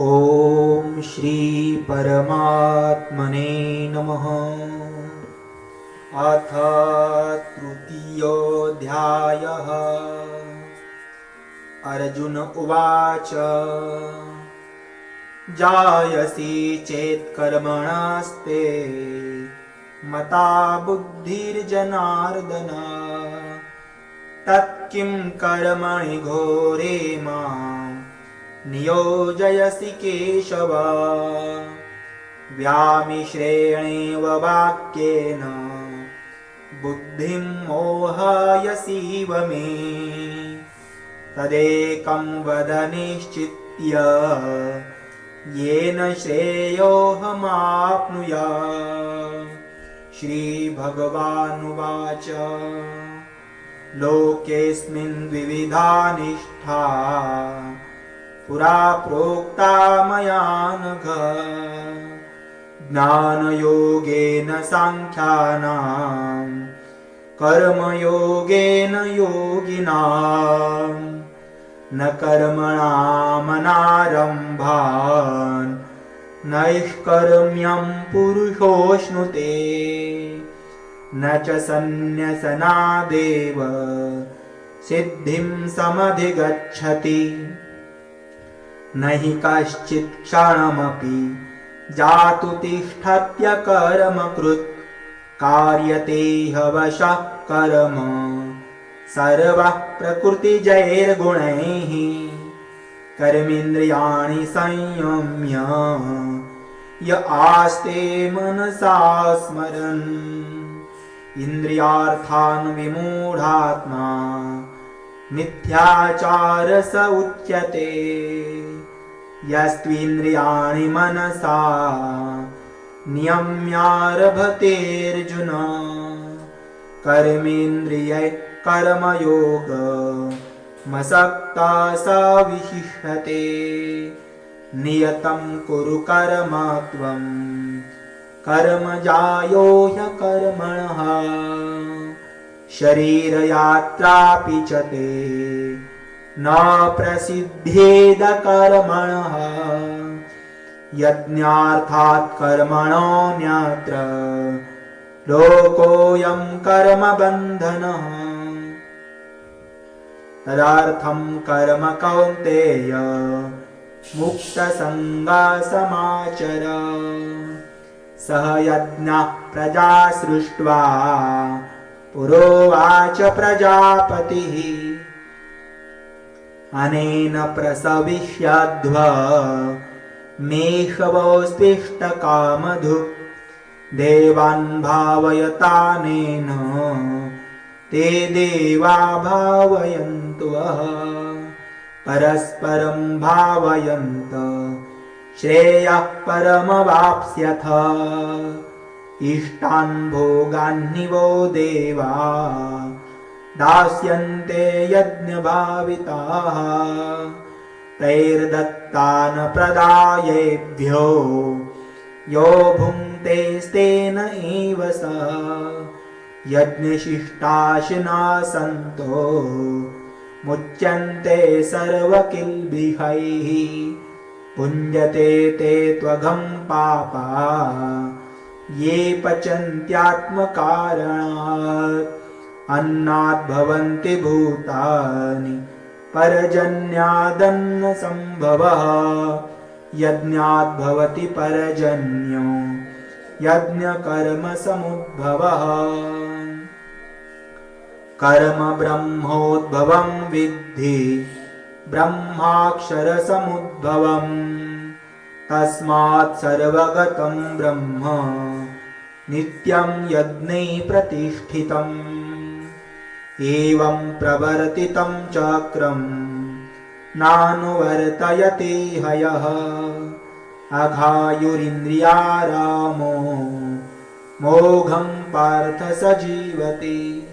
ॐ श्रीपरमात्मने नमः। अथ तृतीयोऽध्यायः। अर्जुन उवाच जायसि चेत्कर्मणस्ते मता बुद्धिर्जनार्दन। तत्किं कर्मणि घोरे मां नियोजयसि केशव। व्यामिश्रेणेव वाक्येन। बुद्धिं मोहयसीव मे। तदेकं वद निश्चित्य। येन श्रेयोऽहमाप्नुया। श्रीभगवानुवाच। लोकेऽस्मिन् द्विविधा निष्ठा पुरा प्रोक्ता मया नघ। ज्ञानयोगेन साङ्ख्यानां कर्मयोगेन योगिनाम् न कर्मणामनारम्भान् नैष्कर्म्यं पुरुषोऽश्नुते न च सन्न्यसनादेव सिद्धिं समधिगच्छति न हि कश्चित् क्षणमपि जातु तिष्ठत्यकर्मकृत् कार्यते हवशः कर्म। सर्वः प्रकृतिजैर्गुणैः कर्मेन्द्रियाणि संयम्य। य आस्ते मनसा स्मरन्। इन्द्रियार्थान् विमूढात्मा। मिथ्याचार स उच्यते यस्त्विन्द्रियाणि मनसा नियम्यारभतेऽर्जुन। कर्मेन्द्रियै कर्मयोग मसक्ता स विशिष्यते नियतं कुरु कर्म त्वं कर्मजायो ह्यकर्मणः शरीरयात्रापि च ते न प्रसिद्धेदकर्मणः यज्ञार्थात् कर्मणोऽन्यत्र लोकोऽयं कर्मबन्धनः। तदर्थं कर्म कौन्तेय मुक्तसङ्गासमाचर। सह यज्ञः प्रजा सृष्ट्वा पुरोवाच प्रजापतिः अनेन प्रसविष्यध्व मेषवोऽस्तिष्ठकामधु देवान् भावयतानेन ते देवा भावयन्तु परस्परं भावयन्त श्रेयः परमवाप्स्यथ। इष्टान् भोगान्निवो देवा दास्यन्ते यज्ञभाविताः। तैर्दत्तान् प्रदायेभ्यो यो भुङ्क्तेस्तेन एव स। यज्ञशिष्टाशिना सन्तो मुच्यन्ते सर्वकिल्बिषैः पुञ्जते ते त्वघं पापा। ये पचन्त्यात्मकारणात् अन्नाद्भवन्ति भूतानि पर्जन्यादन्नसम्भवः। यज्ञाद्भवति पर्जन्यो यज्ञकर्मसमुद्भवः। कर्म ब्रह्मोद्भवं विद्धि ब्रह्माक्षरसमुद्भवम्। तस्मात् सर्वगतं ब्रह्म नित्यं यज्ञे प्रतिष्ठितम् एवं प्रवर्तितं चक्रम् नानुवर्तयते हयः। अघायुरिन्द्रियारामो मोघं पार्थ स जीवति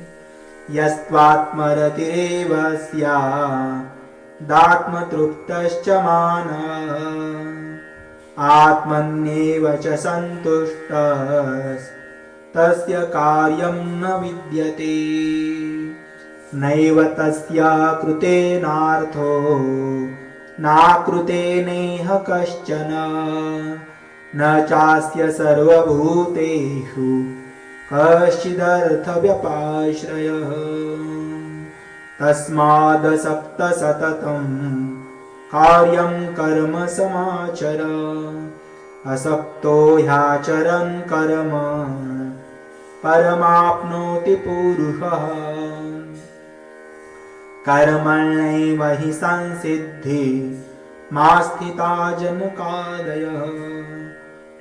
यस्त्वात्मरतिरेव स्यादात्मतृप्तश्च मानः। आत्मन्येव च सन्तुष्टस्तस्य कार्यं न विद्यते। नैव तस्य कृतेनार्थो नाकृतेनेह कश्चन। न चास्य सर्वभूतेषु कश्चिदर्थव्यपाश्रयः। तस्मादसक्तसततम् कार्यं कर्म समाचर असक्तो ह्याचरन् कर्म परमाप्नोति पुरुषः। कर्मण्यैव हि संसिद्धि मा स्थिता जनकादयः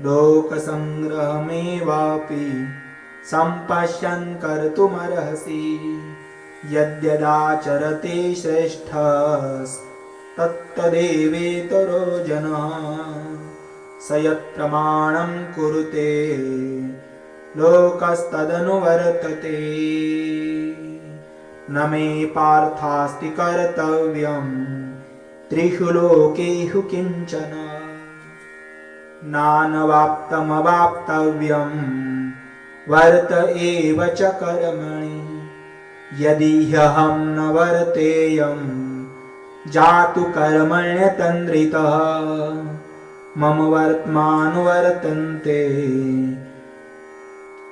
लोकसङ्ग्रहमेवापि सम्पश्यन् कर्तुमर्हसि। यद्यदाचरते श्रेष्ठस्तत्तदेवेतरो जनः। स यत्प्रमाणं कुरुते लोकस्तदनुवर्तते। न मे पार्थास्ति कर्तव्यम्। त्रिषु लोकेषु किञ्चन। नानवाप्तमवाप्तव्यम्। वर्त एव च कर्मणि। यदि ह्यहं न वर्तेयम् जातु कर्मण्यतन्द्रितः। मम वर्त्मानुवर्तन्ते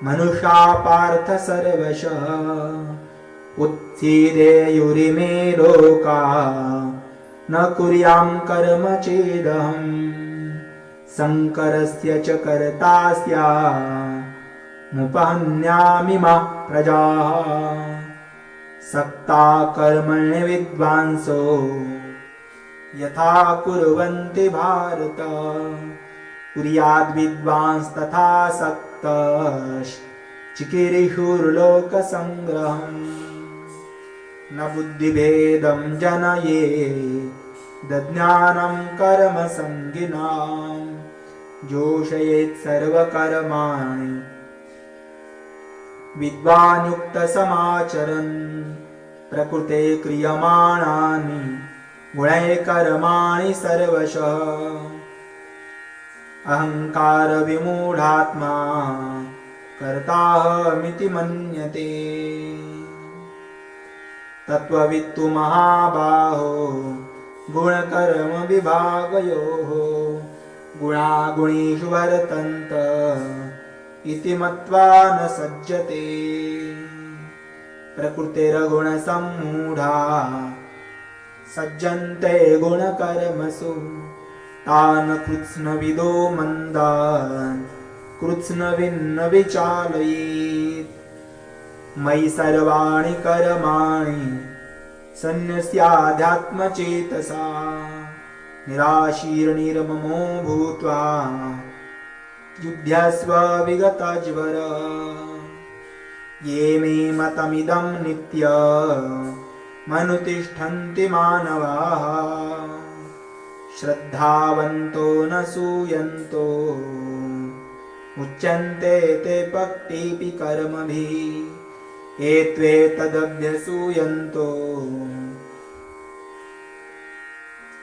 मनुषा पार्थ सर्वशः उत्सीदेयुरिमे लोका न कुर्यां कर्म चेदहम् शङ्करस्य च कर्ता स्यामुपहन्यामि मा प्रजाः। सक्ता कर्मण्य विद्वांसो यथा कुर्वन्ति भारत। कुर्याद्विद्वांस्तथा सक्तश्चिकीर्षुर्लोकसङ्ग्रहम् न बुद्धिभेदं जनये दज्ञानं कर्मसङ्गिनां जोषयेत् सर्वकर्माणि विद्वान्युक्तसमाचरन् प्रकृते क्रियमाणानि गुणैकर्माणि सर्वशः अहङ्कारविमूढात्मा कर्ताहमिति मन्यते। तत्त्ववित्तु महाबाहो गुणकर्मविभागयोः गुणागुणीषु वर्तन्त इति मत्वा न सज्जते। प्रकृतिरगुणसम्मूढा सज्जन्ते गुणकर्मसु। तान् कृत्स्नविदो मन्दान् कृत्स्नविन्न विचालयेत् मयि सर्वाणि कर्माणि सन्न्यस्याध्यात्मचेतसा निराशीर्निर्ममो भूत्वा युध्यस्व विगतज्वर। ये मे मतमिदं नित्य मनुतिष्ठन्ति मानवाः श्रद्धावन्तो न सूयन्तो। उच्यन्ते ते पक्तिपि कर्मभिः। एत्वेतदभ्यसूयन्तो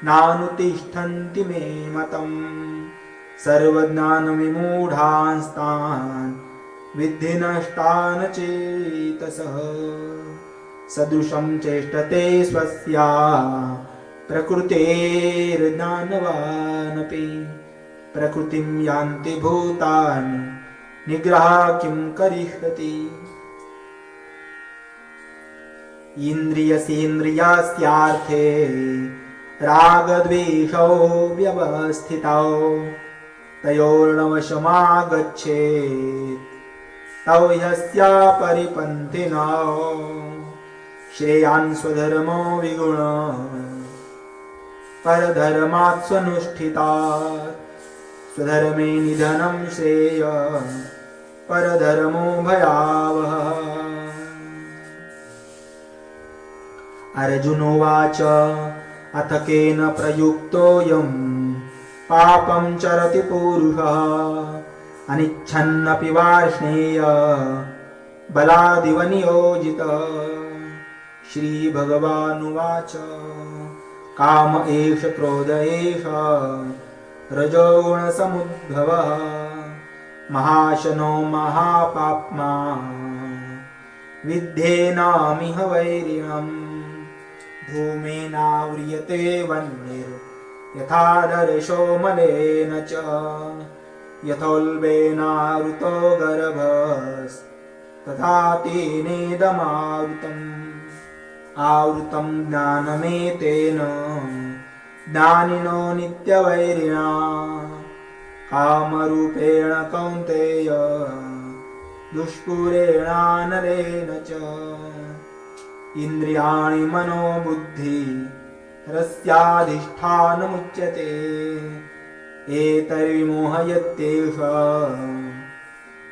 नानुतिष्ठन्ति मे मतम्। सर्वज्ञानविमूढांस्तान्। विद्धि नष्टान् चेतसः सदृशं चेष्टते स्वस्या प्रकृतेर्ज्ञानवानपि प्रकृतिं यान्ति भूतानि। निग्रह किं करिष्यति? इन्द्रियसेन्द्रियस्यार्थे रागद्वेषौ व्यवस्थितौ तयोर्णवशमागच्छेत् तौ ह्यस्या परिपन्थिनौ श्रेयान् स्वधर्मो विगुण परधर्मात् स्वनुष्ठितात् स्वधर्मे निधनं श्रेय परधर्मो भयावः अर्जुनोवाच अथ केन प्रयुक्तोऽयम् पापं चरति पुरुषः। अनिच्छन्नपि वार्ष्णेय बलादिव नियोजित। श्रीभगवानुवाच। काम एष क्रोध एष। रजोगुणसमुद्भवः। महाशनो महापाप्मा। विद्धेनामिह वैरिणम्। धूमेनाव्रियते वह्निर्। यथादर्शो मलेन च। यथोल्बेनावृतो गर्भस्तथा तेनेदमावृतम् आवृतं ज्ञानमेतेन ज्ञानिनो नित्यवैरिणा। कामरूपेण कौन्तेय दुष्पुरेणानलेन च। इन्द्रियाणि मनोबुद्धि रस्याधिष्ठानमुच्यते। एतर्विमोहयत्येष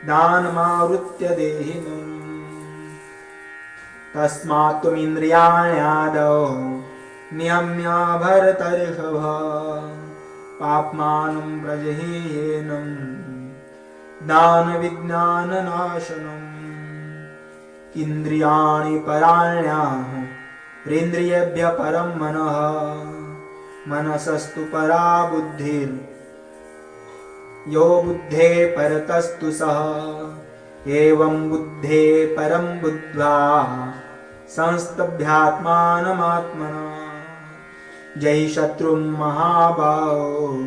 दानमावृत्य देहिनम्। तस्मात् त्वमिन्द्रियाण्यादौ नियम्य भरतर्षभ पाप्मानं प्रजहीयेनं दानविज्ञाननाशनम् इन्द्रियाणि पराण्याहुरिन्द्रियेभ्यः परं मनः। मनसस्तु परा बुद्धिर् यो बुद्धे परतस्तु सः। एवं बुद्धे परं बुद्ध्वा संस्तभ्यात्मानमात्मना जयि शत्रुं महाबाहो।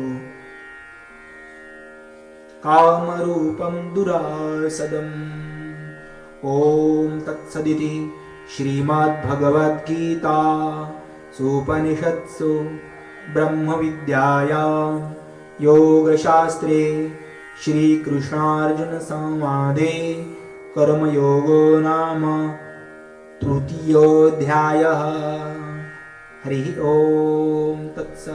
कामरूपं दुरासदम्। ॐ तत्सदिति श्रीमद्भगवद्गीता सुपनिषत्सु ब्रह्मविद्यायां योगशास्त्रे श्रीकृष्णार्जुनसंवादे कर्मयोगो नाम तृतीयोऽध्यायः हरिः ॐ तत्स